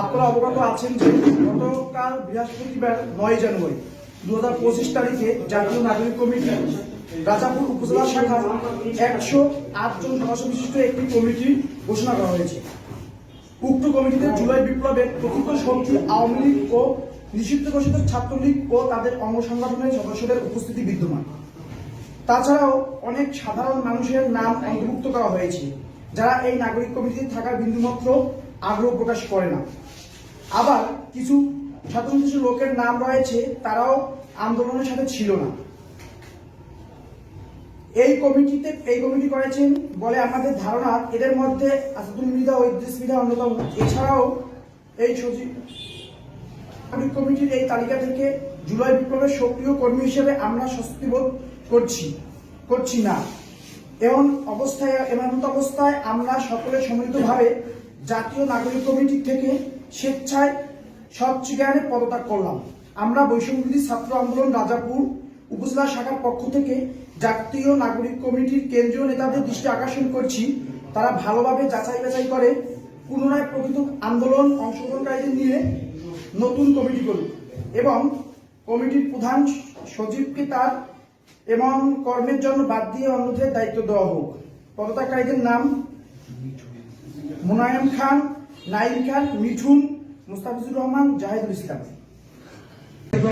আপনারা অবগত আছেন যে গতকাল বৃহস্পতিবার নয় জানুয়ারি দু হাজার পঁচিশ তারিখে জাতীয় নাগরিক কমিটি রাজাপুর উপজেলা শাখার একশো আট জন সদস্য বিশিষ্ট একটি কমিটি ঘোষণা করা হয়েছে। উক্ত কমিটিতে জুলাই বিপ্লবের প্রকৃত শক্তি আওয়ামী লীগ ও নিষিদ্ধ ঘোষিত ছাত্রলীগ ও তাদের অঙ্গ সংগঠনের সদস্যদের উপস্থিতি বিদ্যমান। তাছাড়াও অনেক সাধারণ মানুষের নাম অন্তর্ভুক্ত করা হয়েছে। যারা এই নাগরিক কমিটিতে থাকার বিন্দুমাত্র আগ্রহ প্রকাশ করে না। আবার কিছু স্বতন্ত্র লোকের নাম রয়েছে, তারাও আন্দোলনের সাথে ছিল না। এই কমিটিতে, এই কমিটি করেছেন বলে আমাদের ধারণা, এদের মধ্যে আসাদুল মৃদা ও ইদ্রিস অন্যতম। এছাড়াও এই সচিব কমিটির এই তালিকা থেকে জুলাই বিপ্লবের সক্রিয় কর্মী হিসেবে আমরা স্বস্তিবোধ করছি করছি না। এমন অবস্থায় এমন অবস্থায় আমরা সকলে সম্মিলিতভাবে জাতীয় নাগরিক কমিটি থেকে স্বেচ্ছায় স্বচ্ছজ্ঞানে পদত্যাগ করলাম। আমরা বৈষম্যবিধি ছাত্র আন্দোলন রাজাপুর উপজেলা শাখার পক্ষ থেকে জাতীয় নাগরিক কমিটির কেন্দ্রীয় নেতাদের দৃষ্টি আকর্ষণ করছি। তারা ভালোভাবে যাচাই বাছাই করে, পুনরায় প্রকৃত আন্দোলন অংশগ্রহণকারীদের নিয়ে নতুন কমিটি করুক। এবং কমিটির প্রধান সচিবকে তার এবং কর্মের জন্য বাদ দিয়ে অন্যদের দায়িত্ব দেওয়া হোক। পদত্যাগকারীদের নাম মুনায়ম খান নাইম খান, মিঠুন, মুস্তাফিজুর রহমান, জাহিদুল ইসলাম।